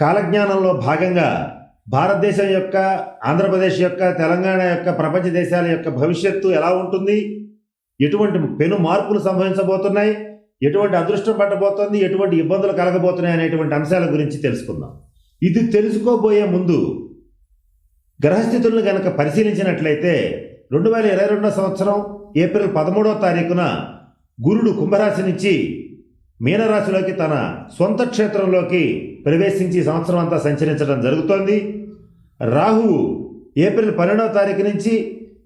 కాలజ్ఞానంలో భాగంగా భారతదేశం యొక్క ఆంధ్రప్రదేశ్ యొక్క తెలంగాణ యొక్క ప్రపంచ దేశాల యొక్క భవిష్యత్తు ఎలా ఉంటుంది? ఎటువంటి పెను మార్పులు సంభవించబోతున్నాయి? ఎటువంటి అదృష్టం పట్టబోతోంది? ఎటువంటి ఇబ్బందులు కలగబోతున్నాయి అనేటువంటి అంశాల గురించి తెలుసుకుందాం. ఇది తెలుసుకోబోయే ముందు గ్రహస్థితులను గనక పరిశీలించినట్లయితే రెండు వేల ఇరవై రెండో సంవత్సరం ఏప్రిల్ పదమూడవ తారీఖున గురుడు కుంభరాశి నుంచి మీనరాశిలోకి తన సొంత క్షేత్రంలోకి ప్రవేశించి ఈ సంవత్సరం అంతా సంచరించడం జరుగుతోంది. రాహువు ఏప్రిల్ పన్నెండవ తారీఖు నుంచి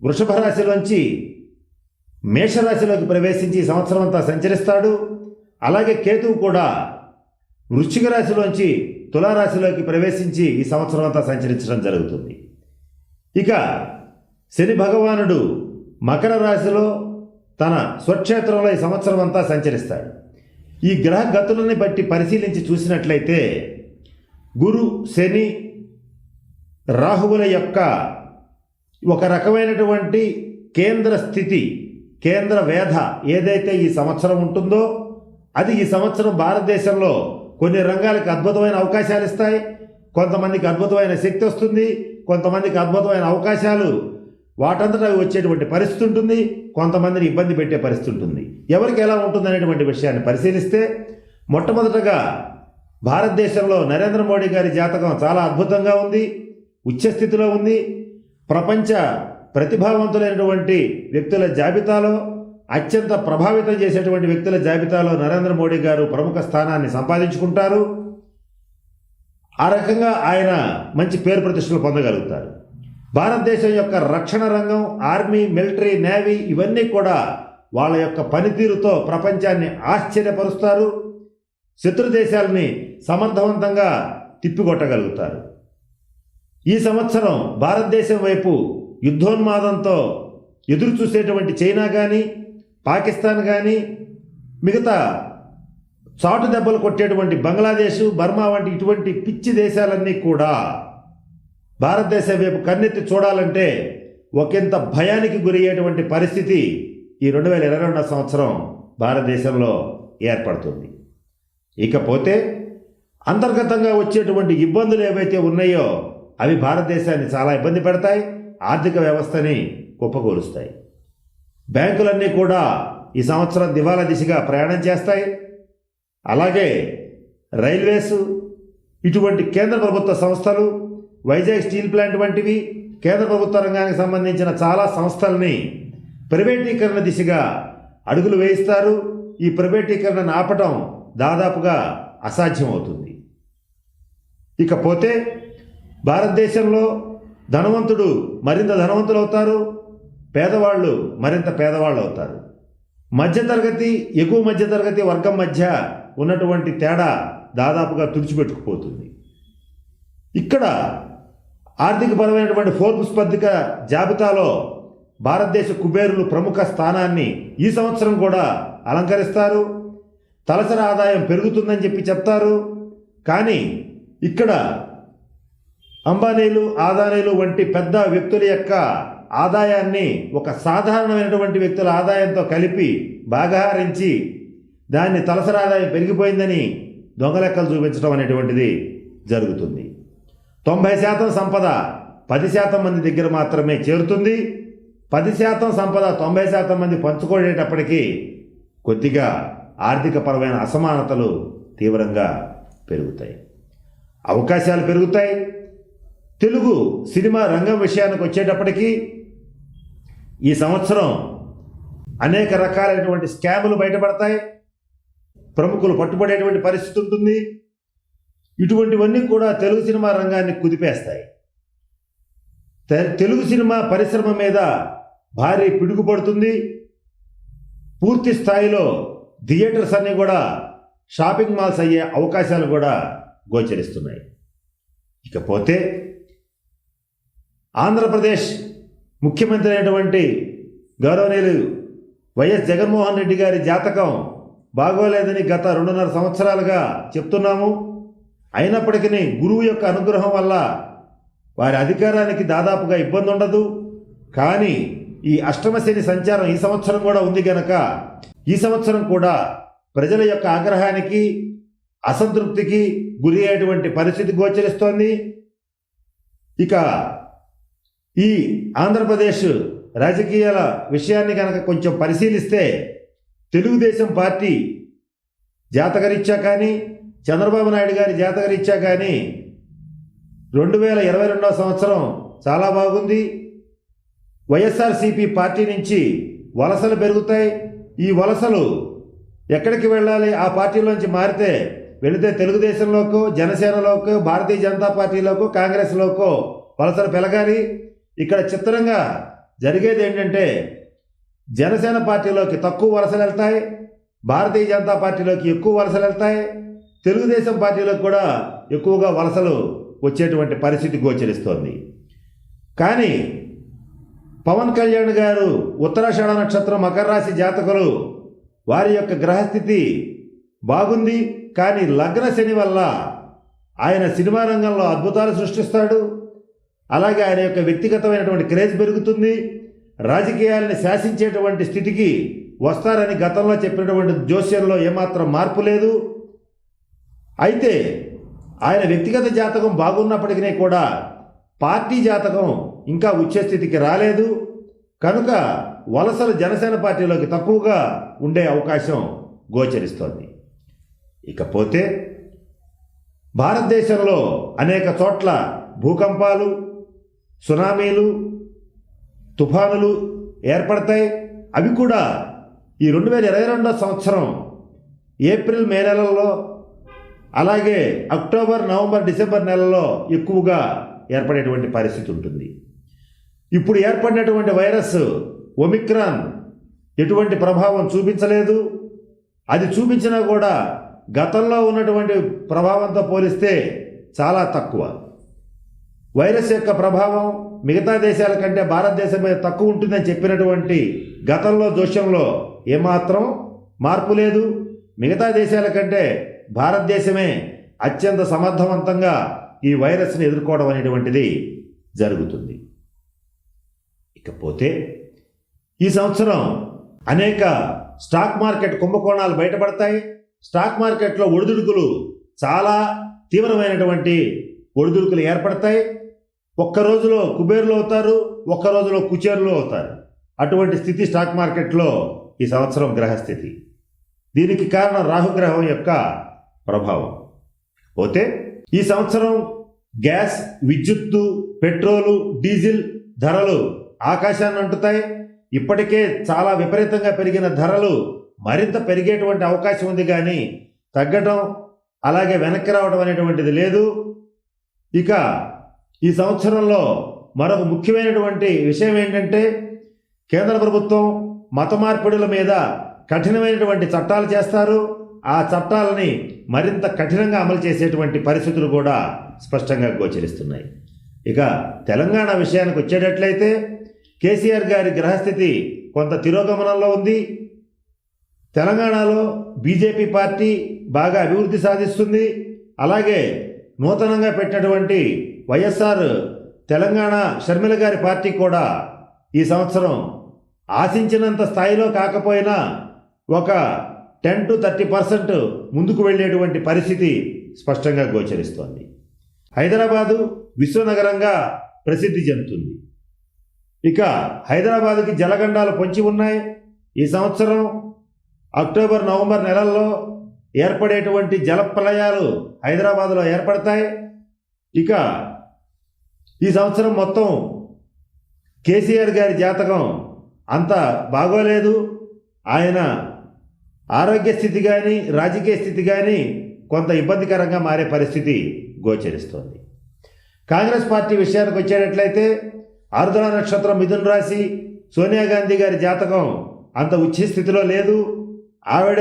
వృషభ రాశిలోంచి మేషరాశిలోకి ప్రవేశించి సంవత్సరం అంతా సంచరిస్తాడు. అలాగే కేతువు కూడా వృశ్చిక రాశిలోంచి తులారాశిలోకి ప్రవేశించి ఈ సంవత్సరం అంతా సంచరించడం జరుగుతుంది. ఇక శని భగవానుడు మకర రాశిలో తన స్వక్షేత్రంలో ఈ సంవత్సరం అంతా సంచరిస్తాడు. ఈ గ్రహ గతులని బట్టి పరిశీలించి చూసినట్లయితే గురు శని రాహువుల యొక్క ఒక రకమైనటువంటి కేంద్ర స్థితి కేంద్ర వేధ ఏదైతే ఈ సంవత్సరం ఉంటుందో అది ఈ సంవత్సరం భారతదేశంలో కొన్ని రంగాలకు అద్భుతమైన అవకాశాలు ఇస్తాయి. కొంతమందికి అద్భుతమైన శక్తి వస్తుంది కొంతమందికి అద్భుతమైన అవకాశాలు వాటంతట వచ్చేటువంటి పరిస్థితి ఉంటుంది కొంతమందిని ఇబ్బంది పెట్టే పరిస్థితి ఉంటుంది. ఎవరికి ఎలా ఉంటుందనేటువంటి విషయాన్ని పరిశీలిస్తే మొట్టమొదటగా భారతదేశంలో నరేంద్ర మోడీ గారి జాతకం చాలా అద్భుతంగా ఉంది ఉచ్చస్థితిలో ఉంది. ప్రపంచ ప్రతిభావంతులైనటువంటి వ్యక్తుల జాబితాలో అత్యంత ప్రభావితం చేసేటువంటి వ్యక్తుల జాబితాలో నరేంద్ర మోడీ గారు ప్రముఖ స్థానాన్ని సంపాదించుకుంటారు. ఆ రకంగా ఆయన మంచి పేరు ప్రతిష్టలు పొందగలుగుతారు. భారతదేశం యొక్క రక్షణ రంగం ఆర్మీ మిలిటరీ నేవీ ఇవన్నీ కూడా వాళ్ళ యొక్క పనితీరుతో ప్రపంచాన్ని ఆశ్చర్యపరుస్తారు శత్రు దేశాలని సమర్థవంతంగా తిప్పికొట్టగలుగుతారు. ఈ సంవత్సరం భారతదేశం వైపు యుద్ధోన్మాదంతో ఎదురు చూసేటువంటి చైనా కానీ పాకిస్తాన్ కానీ మిగతా చాటు దెబ్బలు కొట్టేటువంటి బంగ్లాదేశ్ బర్మా వంటి ఇటువంటి పిచ్చి దేశాలన్నీ కూడా భారతదేశం వైపు కన్నెత్తి చూడాలంటే ఒకంత భయానికి గురయ్యేటువంటి పరిస్థితి ఈ రెండు వేల ఇరవై రెండవ సంవత్సరం భారతదేశంలో ఏర్పడుతుంది. ఇకపోతే అంతర్గతంగా వచ్చేటువంటి ఇబ్బందులు ఏవైతే ఉన్నాయో అవి భారతదేశాన్ని చాలా ఇబ్బంది పెడతాయి ఆర్థిక వ్యవస్థని కుప్పకూలుస్తాయి బ్యాంకులన్నీ కూడా ఈ సంవత్సరం దివాలా దిశగా ప్రయాణం చేస్తాయి. అలాగే రైల్వేస్ ఇటువంటి కేంద్ర ప్రభుత్వ సంస్థలు వైజాగ్ స్టీల్ ప్లాంట్ వంటివి కేంద్ర ప్రభుత్వ రంగానికి సంబంధించిన చాలా సంస్థల్ని ప్రైవేటీకరణ దిశగా అడుగులు వేయిస్తారు. ఈ ప్రైవేటీకరణను ఆపటం దాదాపుగా అసాధ్యమవుతుంది. ఇకపోతే భారతదేశంలో ధనవంతుడు మరింత ధనవంతులు అవుతారు పేదవాళ్ళు మరింత పేదవాళ్ళు అవుతారు మధ్యతరగతి ఎగువ మధ్యతరగతి వర్గం మధ్య ఉన్నటువంటి తేడా దాదాపుగా తుడిచిపెట్టుకుపోతుంది. ఇక్కడ ఆర్థికపరమైనటువంటి ఫోర్బ్స్ పత్రిక జాబితాలో భారతదేశ కుబేరులు ప్రముఖ స్థానాన్ని ఈ సంవత్సరం కూడా అలంకరిస్తారు. తలసరి ఆదాయం పెరుగుతుందని చెప్పి చెప్తారు. కానీ ఇక్కడ అంబానీలు ఆదానీలు వంటి పెద్ద వ్యక్తుల యొక్క ఆదాయాన్ని ఒక సాధారణమైనటువంటి వ్యక్తుల ఆదాయంతో కలిపి బాగాహరించి దాన్ని తలసరి ఆదాయం పెరిగిపోయిందని దొంగలెక్కలు చూపించడం అనేటువంటిది జరుగుతుంది. తొంభై శాతం సంపద పది శాతం మంది దగ్గర మాత్రమే చేరుతుంది. పది శాతం సంపద తొంభై శాతం మంది పంచుకునేటప్పటికీ కొద్దిగా ఆర్థికపరమైన అసమానతలు తీవ్రంగా పెరుగుతాయి. అవకాశాలు పెరుగుతాయి. తెలుగు సినిమా రంగం విషయానికి వచ్చేటప్పటికీ ఈ సంవత్సరం అనేక రకాలైనటువంటి స్కాములు బయటపడతాయి. ప్రముఖులు పట్టుబడేటువంటి పరిస్థితి ఉంటుంది. ఇటువంటివన్నీ కూడా తెలుగు సినిమా రంగాన్ని కుదిపేస్తాయి. తెలుగు సినిమా పరిశ్రమ మీద భారీ పిడుగుపడుతుంది. పూర్తి స్థాయిలో థియేటర్స్ అన్నీ కూడా షాపింగ్ మాల్స్ అయ్యే అవకాశాలు కూడా గోచరిస్తున్నాయి. ఇకపోతే ఆంధ్రప్రదేశ్ ముఖ్యమంత్రి అయినటువంటి గౌరవనీయులు వైఎస్ జగన్మోహన్ రెడ్డి గారి జాతకం బాగోలేదని గత రెండున్నర సంవత్సరాలుగా చెప్తున్నాము. అయినప్పటికీ గురువు యొక్క అనుగ్రహం వల్ల వారి అధికారానికి దాదాపుగా ఇబ్బంది ఉండదు కానీ ఈ అష్టమ సంచారం ఈ సంవత్సరం కూడా ఉంది గనక ఈ సంవత్సరం కూడా ప్రజల యొక్క ఆగ్రహానికి అసంతృప్తికి గురి అయ్యేటువంటి పరిస్థితి గోచరిస్తోంది. ఇక ఈ ఆంధ్రప్రదేశ్ రాజకీయాల విషయాన్ని కనుక కొంచెం పరిశీలిస్తే తెలుగుదేశం పార్టీ జాతకరీత్యా కానీ చంద్రబాబు నాయుడు గారి జాతకరీత్యా కానీ రెండు వేల ఇరవై రెండవ సంవత్సరం చాలా బాగుంది. వైఎస్ఆర్సీపీ పార్టీ నుంచి వలసలు పెరుగుతాయి. ఈ వలసలు ఎక్కడికి వెళ్ళాలి? ఆ పార్టీలోంచి మారితే వెళితే తెలుగుదేశంలోకో జనసేనలోకో భారతీయ జనతా పార్టీలోకో కాంగ్రెస్లోకో వలసలు పెరగాలి ఇక్కడ చిత్రంగా జరిగేది ఏంటంటే జనసేన పార్టీలోకి తక్కువ వలసలు వెళ్తాయి. భారతీయ జనతా పార్టీలోకి ఎక్కువ వలసలు వెళ్తాయి. తెలుగుదేశం పార్టీలోకి కూడా ఎక్కువగా వలసలు వచ్చేటువంటి పరిస్థితి గోచరిస్తోంది. కానీ పవన్ కళ్యాణ్ గారు ఉత్తరాషాఢ నక్షత్రం మకర రాశి జాతకులు. వారి యొక్క గ్రహస్థితి బాగుంది కానీ లగ్న శని వల్ల ఆయన సినిమా రంగంలో అద్భుతాలు సృష్టిస్తాడు. అలాగే ఆయన యొక్క వ్యక్తిగతమైనటువంటి క్రేజ్ పెరుగుతుంది. రాజకీయాల్ని శాసించేటువంటి స్థితికి వస్తారని గతంలో చెప్పినటువంటి జోస్యంలో ఏమాత్రం మార్పు లేదు. అయితే ఆయన వ్యక్తిగత జాతకం బాగున్నప్పటికీ కూడా పార్టీ జాతకం ఇంకా వచ్చే స్థితికి రాలేదు. కనుక వలసలు జనసేన పార్టీలోకి తక్కువగా ఉండే అవకాశం గోచరిస్తోంది. ఇకపోతే భారతదేశంలో అనేక చోట్ల భూకంపాలు సునామీలు తుఫానులు ఏర్పడతాయి. అవి కూడా ఈ రెండు వేల ఇరవై రెండో సంవత్సరం ఏప్రిల్ మే నెలల్లో అలాగే అక్టోబర్ నవంబర్ డిసెంబర్ నెలలో ఎక్కువగా ఏర్పడేటువంటి పరిస్థితి ఉంటుంది. ఇప్పుడు ఏర్పడినటువంటి వైరస్ ఒమిక్రాన్ ఎటువంటి ప్రభావం చూపించలేదు. అది చూపించినా కూడా గతంలో ఉన్నటువంటి ప్రభావంతో పోలిస్తే చాలా తక్కువ. వైరస్ యొక్క ప్రభావం మిగతా దేశాల కంటే భారతదేశం మీద తక్కువ ఉంటుందని చెప్పినటువంటి గతంలో దోషంలో ఏమాత్రం మార్పు లేదు. మిగతా దేశాల కంటే భారతదేశమే అత్యంత సమర్థవంతంగా ఈ వైరస్ని ఎదుర్కోవడం అనేటువంటిది జరుగుతుంది. ఇకపోతే ఈ సంవత్సరం అనేక స్టాక్ మార్కెట్ కుంభకోణాలు బయటపడతాయి. స్టాక్ మార్కెట్లో ఒడిదుడుకులు చాలా తీవ్రమైనటువంటి ఒడిదుడుకులు ఏర్పడతాయి. ఒక్క రోజులో కుబేరులు అవుతారు ఒక్క రోజులో కుచేరులు అవుతారు. అటువంటి స్థితి స్టాక్ మార్కెట్లో ఈ సంవత్సరం గ్రహస్థితి. దీనికి కారణం రాహుగ్రహం యొక్క ప్రభావం. పోతే ఈ సంవత్సరం గ్యాస్ విద్యుత్తు పెట్రోలు డీజిల్ ధరలు ఆకాశాన్ని అంటుతాయి. ఇప్పటికే చాలా విపరీతంగా పెరిగిన ధరలు మరింత పెరిగేటువంటి అవకాశం ఉంది కానీ తగ్గటం అలాగే వెనక్కి రావడం అనేటువంటిది లేదు. ఇక ఈ సంవత్సరంలో మరొక ముఖ్యమైనటువంటి విషయం ఏంటంటే కేంద్ర ప్రభుత్వం మత మార్పిడుల మీద కఠినమైనటువంటి చట్టాలు చేస్తారు. ఆ చట్టాలని మరింత కఠినంగా అమలు చేసేటువంటి పరిస్థితులు కూడా స్పష్టంగా గోచరిస్తున్నాయి. ఇక తెలంగాణ విషయానికి వచ్చేటట్లయితే కేసీఆర్ గారి గ్రహస్థితి కొంత తిరోగమనంలో ఉంది. తెలంగాణలో బీజేపీ పార్టీ బాగా అభివృద్ధి సాధిస్తుంది. అలాగే నూతనంగా పెట్టినటువంటి వైఎస్ఆర్ తెలంగాణ షర్మిల గారి పార్టీ కూడా ఈ సంవత్సరం ఆశించినంత స్థాయిలో కాకపోయినా ఒక టెన్ టు థర్టీ పర్సెంట్ ముందుకు వెళ్ళేటువంటి పరిస్థితి స్పష్టంగా గోచరిస్తోంది. హైదరాబాదు విశ్వనగరంగా ప్రసిద్ధి చెందుతుంది. ఇక హైదరాబాద్కి జలగండాలు పొంచి ఉన్నాయి. ఈ సంవత్సరం అక్టోబర్ నవంబర్ నెలల్లో ఏర్పడేటువంటి జలప్రలయాలు హైదరాబాద్లో ఏర్పడతాయి. ఇక ఈ సంవత్సరం మొత్తం కేసీఆర్ గారి జాతకం అంత బాగోలేదు. ఆయన ఆరోగ్య స్థితి కానీ రాజకీయ స్థితి కానీ కొంత ఇబ్బందికరంగా మారే పరిస్థితి గోచరిస్తోంది. కాంగ్రెస్ పార్టీ విషయానికి వచ్చేటట్లయితే ఆరుద్ర నక్షత్రం మిథున్ రాశి సోనియా గాంధీ గారి జాతకం అంత ఉచ్ఛ స్థితిలో లేదు. ఆవిడ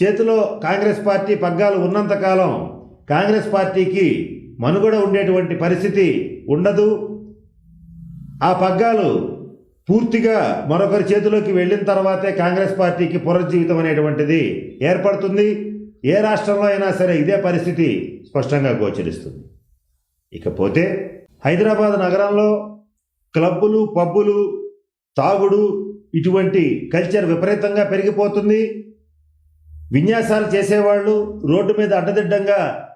చేతిలో కాంగ్రెస్ పార్టీ పగ్గాలు ఉన్నంతకాలం కాంగ్రెస్ పార్టీకి మనుగడ ఉండేటువంటి పరిస్థితి ఉండదు. ఆ పగ్గాలు పూర్తిగా మరొకరి చేతిలోకి వెళ్ళిన తర్వాతే కాంగ్రెస్ పార్టీకి పునర్జీవితం అనేటువంటిది ఏర్పడుతుంది. ఏ రాష్ట్రంలో అయినా సరే ఇదే పరిస్థితి స్పష్టంగా గోచరిస్తుంది. ఇకపోతే హైదరాబాద్ నగరంలో క్లబ్బులు పబ్బులు తాగుడు ఇటువంటి కల్చర్ విపరీతంగా పెరిగిపోతుంది. విన్యాసాలు చేసేవాళ్ళు రోడ్డు మీద అడ్డదిడ్డంగా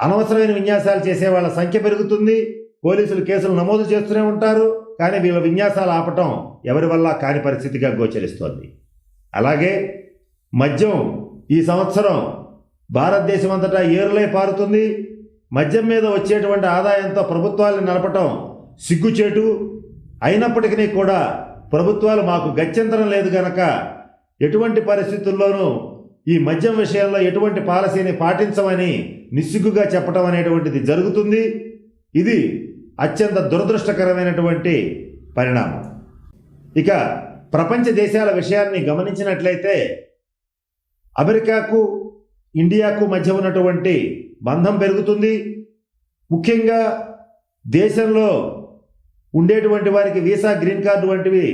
అనవసరమైన విన్యాసాలు చేసే వాళ్ళ సంఖ్య పెరుగుతుంది. పోలీసులు కేసులు నమోదు చేస్తూనే ఉంటారు కానీ వీళ్ళ విన్యాసాలు ఆపటం ఎవరి వల్ల కాని పరిస్థితిగా గోచరిస్తోంది. అలాగే మద్యం ఈ సంవత్సరం భారతదేశం అంతటా ఏరులై పారుతుంది. మద్యం మీద వచ్చేటువంటి ఆదాయంతో ప్రభుత్వాలను నడపటం సిగ్గుచేటు అయినప్పటికీ కూడా ప్రభుత్వాలు మాకు గత్యంతరం లేదు గనక ఎటువంటి పరిస్థితుల్లోనూ ఈ మద్యం విషయంలో ఎటువంటి పాలసీని పాటించమని నిస్సిగ్గుగా చెప్పడం అనేటువంటిది జరుగుతుంది. ఇది అత్యంత దురదృష్టకరమైనటువంటి పరిణామం. ఇక ప్రపంచ దేశాల విషయాన్ని గమనించినట్లయితే అమెరికాకు ఇండియాకు మధ్య ఉన్నటువంటి బంధం పెరుగుతుంది. ముఖ్యంగా దేశంలో ఉండేటువంటి వారికి వీసా గ్రీన్ కార్డు వంటివి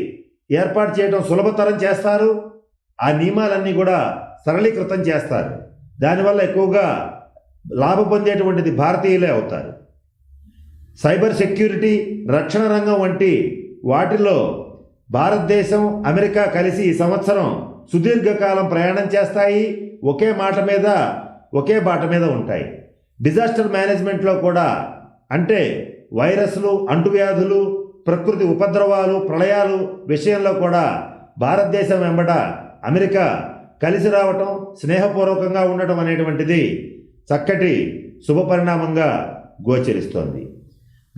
ఏర్పాటు చేయడం సులభతరం చేస్తారు. ఆ నియమాలన్నీ కూడా సరళీకృతం చేస్తారు. దానివల్ల ఎక్కువగా లాభ పొందేటువంటిది భారతీయులే అవుతారు. సైబర్ సెక్యూరిటీ రక్షణ రంగం వంటి వాటిలో భారతదేశం అమెరికా కలిసి ఈ సంవత్సరం సుదీర్ఘకాలం ప్రయాణం చేస్తాయి. ఒకే మాట మీద ఒకే బాట మీద ఉంటాయి. డిజాస్టర్ మేనేజ్మెంట్లో కూడా అంటే వైరస్లు అంటువ్యాధులు ప్రకృతి ఉపద్రవాలు ప్రళయాలు విషయంలో కూడా భారతదేశం వెంబడ అమెరికా కలిసి రావటం స్నేహపూర్వకంగా ఉండటం అనేటువంటిది చక్కటి శుభపరిణామంగా గోచరిస్తోంది.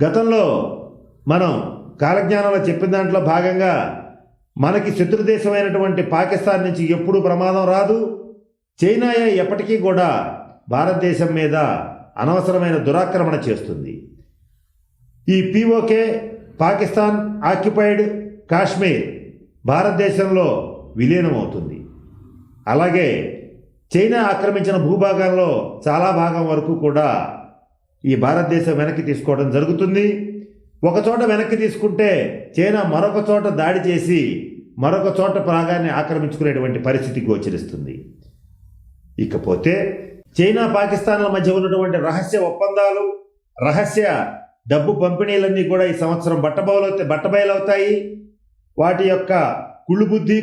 గతంలో మనం కాలజ్ఞానంలో చెప్పిన దాంట్లో భాగంగా మనకి శత్రుదేశమైనటువంటి పాకిస్తాన్ నుంచి ఎప్పుడూ ప్రమాదం రాదు. చైనాయే ఎప్పటికీ కూడా భారతదేశం మీద అనవసరమైన దురాక్రమణ చేస్తుంది. ఈ పిఓకే పాకిస్తాన్ ఆక్యుపైడ్ కాశ్మీర్ భారతదేశంలో విలీనమవుతుంది. అలాగే చైనా ఆక్రమించిన భూభాగంలో చాలా భాగం వరకు కూడా ఈ భారతదేశం వెనక్కి తీసుకోవడం జరుగుతుంది. ఒక చోట వెనక్కి తీసుకుంటే చైనా మరొక చోట దాడి చేసి మరొక చోట భాగాన్ని ఆక్రమించుకునేటువంటి పరిస్థితి గోచరిస్తుంది. ఇకపోతే చైనా పాకిస్తాన్ల మధ్య ఉన్నటువంటి రహస్య ఒప్పందాలు రహస్య డబ్బు పంపిణీలన్నీ కూడా ఈ సంవత్సరం బట్టబయలవుతాయి బట్టబయలవుతాయి వాటి యొక్క కుళ్ళు బుద్ధి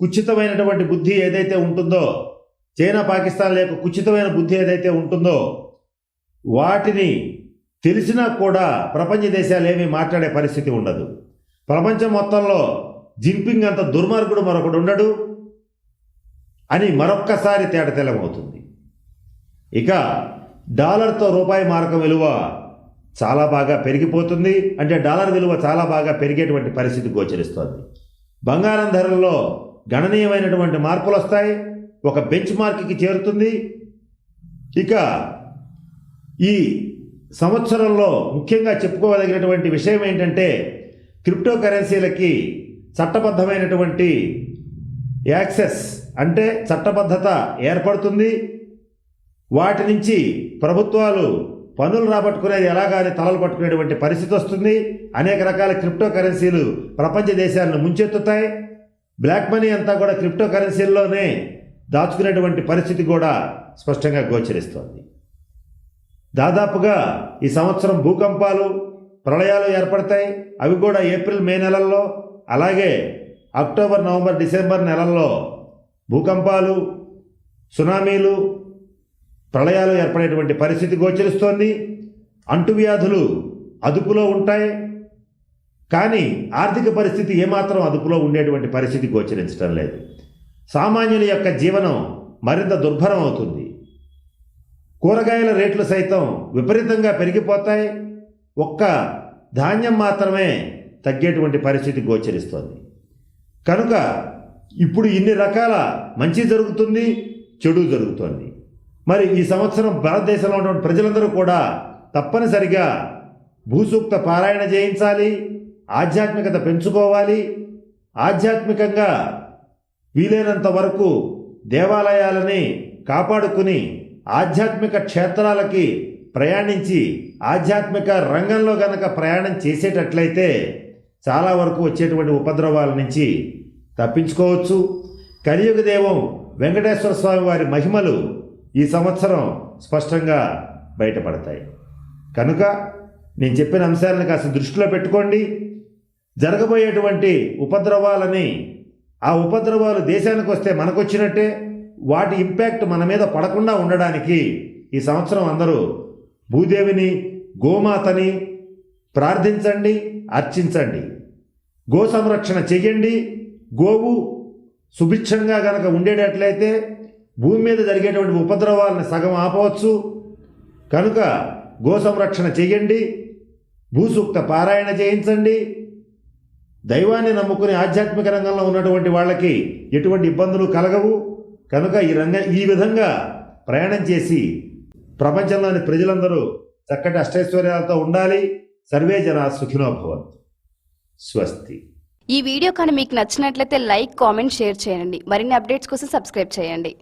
కుచితమైనటువంటి బుద్ధి ఏదైతే ఉంటుందో చైనా పాకిస్తాన్ యొక్క కుచితమైన బుద్ధి ఏదైతే ఉంటుందో వాటిని తెలిసినా కూడా ప్రపంచ దేశాలు ఏమీ మాట్లాడే పరిస్థితి ఉండదు. ప్రపంచం మొత్తంలో జింపింగ్ అంత దుర్మార్గుడు మరొకడు ఉండడు అని మరొక్కసారి తేటతెల్లమవుతుంది ఇక డాలర్తో రూపాయి మారకం విలువ చాలా బాగా పెరిగిపోతుంది అంటే డాలర్ విలువ చాలా బాగా పెరిగేటువంటి పరిస్థితి గోచరిస్తోంది. బంగారం ధరల్లో గణనీయమైనటువంటి మార్పులు వస్తాయి. ఒక బెంచ్ మార్క్కి చేరుతుంది. ఇక ఈ సంవత్సరంలో ముఖ్యంగా చెప్పుకోదగినటువంటి విషయం ఏంటంటే క్రిప్టో కరెన్సీలకి చట్టబద్ధమైనటువంటి యాక్సెస్ అంటే చట్టబద్ధత ఏర్పడుతుంది. వాటి నుంచి ప్రభుత్వాలు పనులు రాబట్టుకునేది ఎలాగాని తలలు పట్టుకునేటువంటి పరిస్థితి వస్తుంది. అనేక రకాల క్రిప్టో కరెన్సీలు ప్రపంచ దేశాలను ముంచెత్తుతాయి. బ్లాక్ మనీ అంతా కూడా క్రిప్టో కరెన్సీల్లోనే దాచుకునేటువంటి పరిస్థితి కూడా స్పష్టంగా గోచరిస్తోంది. దాదాపుగా ఈ సంవత్సరం భూకంపాలు ప్రళయాలు ఏర్పడతాయి. అవి కూడా ఏప్రిల్ మే నెలల్లో అలాగే అక్టోబర్ నవంబర్ డిసెంబర్ నెలల్లో భూకంపాలు సునామీలు ప్రళయాలు ఏర్పడేటువంటి పరిస్థితి గోచరిస్తోంది. అంటువ్యాధులు అదుపులో ఉంటాయి. కానీ ఆర్థిక పరిస్థితి ఏమాత్రం అదుపులో ఉండేటువంటి పరిస్థితి గోచరించడం లేదు. సామాన్యుల యొక్క జీవనం మరింత దుర్భరం అవుతుంది. కూరగాయల రేట్లు సైతం విపరీతంగా పెరిగిపోతాయి. ఒక్క ధాన్యం మాత్రమే తగ్గేటువంటి పరిస్థితి గోచరిస్తోంది. కనుక ఇప్పుడు ఇన్ని రకాల మంచి జరుగుతుంది చెడు జరుగుతోంది. మరి ఈ సంవత్సరం భారతదేశంలో ఉన్నటువంటి ప్రజలందరూ కూడా తప్పనిసరిగా భూసూక్త పారాయణ చేయించాలి ఆధ్యాత్మికత పెంచుకోవాలి. ఆధ్యాత్మికంగా వీలైనంత వరకు దేవాలయాలని కాపాడుకుని ఆధ్యాత్మిక క్షేత్రాలకి ప్రయాణించి ఆధ్యాత్మిక రంగంలో గనక ప్రయాణం చేసేటట్లయితే చాలా వరకు వచ్చేటువంటి ఉపద్రవాల నుంచి తప్పించుకోవచ్చు. కలియుగ దేవం వెంకటేశ్వర స్వామి వారి మహిమలు ఈ సంవత్సరం స్పష్టంగా బయటపడతాయి. కనుక నేను చెప్పిన అంశాలను కాస్త దృష్టిలో పెట్టుకోండి. జరగబోయేటువంటి ఉపద్రవాలని ఆ ఉపద్రవాలు దేశానికి వస్తే మనకొచ్చినట్టే వాటి ఇంపాక్ట్ మన మీద పడకుండా ఉండడానికి ఈ సంవత్సరం అందరూ భూదేవిని గోమాతని ప్రార్థించండి అర్చించండి. గో సంరక్షణ చెయ్యండి. గోవు సుభిక్షంగా గనక ఉండేటట్లయితే భూమి మీద జరిగేటువంటి ఉపద్రవాలను సగం ఆపవచ్చు. కనుక గో సంరక్షణ చేయండి భూసూక్త పారాయణ చేయించండి. దైవాన్ని నమ్ముకుని ఆధ్యాత్మిక రంగంలో ఉన్నటువంటి వాళ్ళకి ఎటువంటి ఇబ్బందులు కలగవు. కనుక ఈ రంగ ఈ విధంగా ప్రయాణం చేసి ప్రపంచంలోని ప్రజలందరూ చక్కటి అష్టైశ్వర్యాలతో ఉండాలి. సర్వే జన సుఖినోభవంతు స్వస్తి. ఈ వీడియో కానీ మీకు నచ్చినట్లయితే లైక్ కామెంట్ షేర్ చేయండి. మరిన్ని అప్డేట్స్ కోసం సబ్స్క్రైబ్ చేయండి.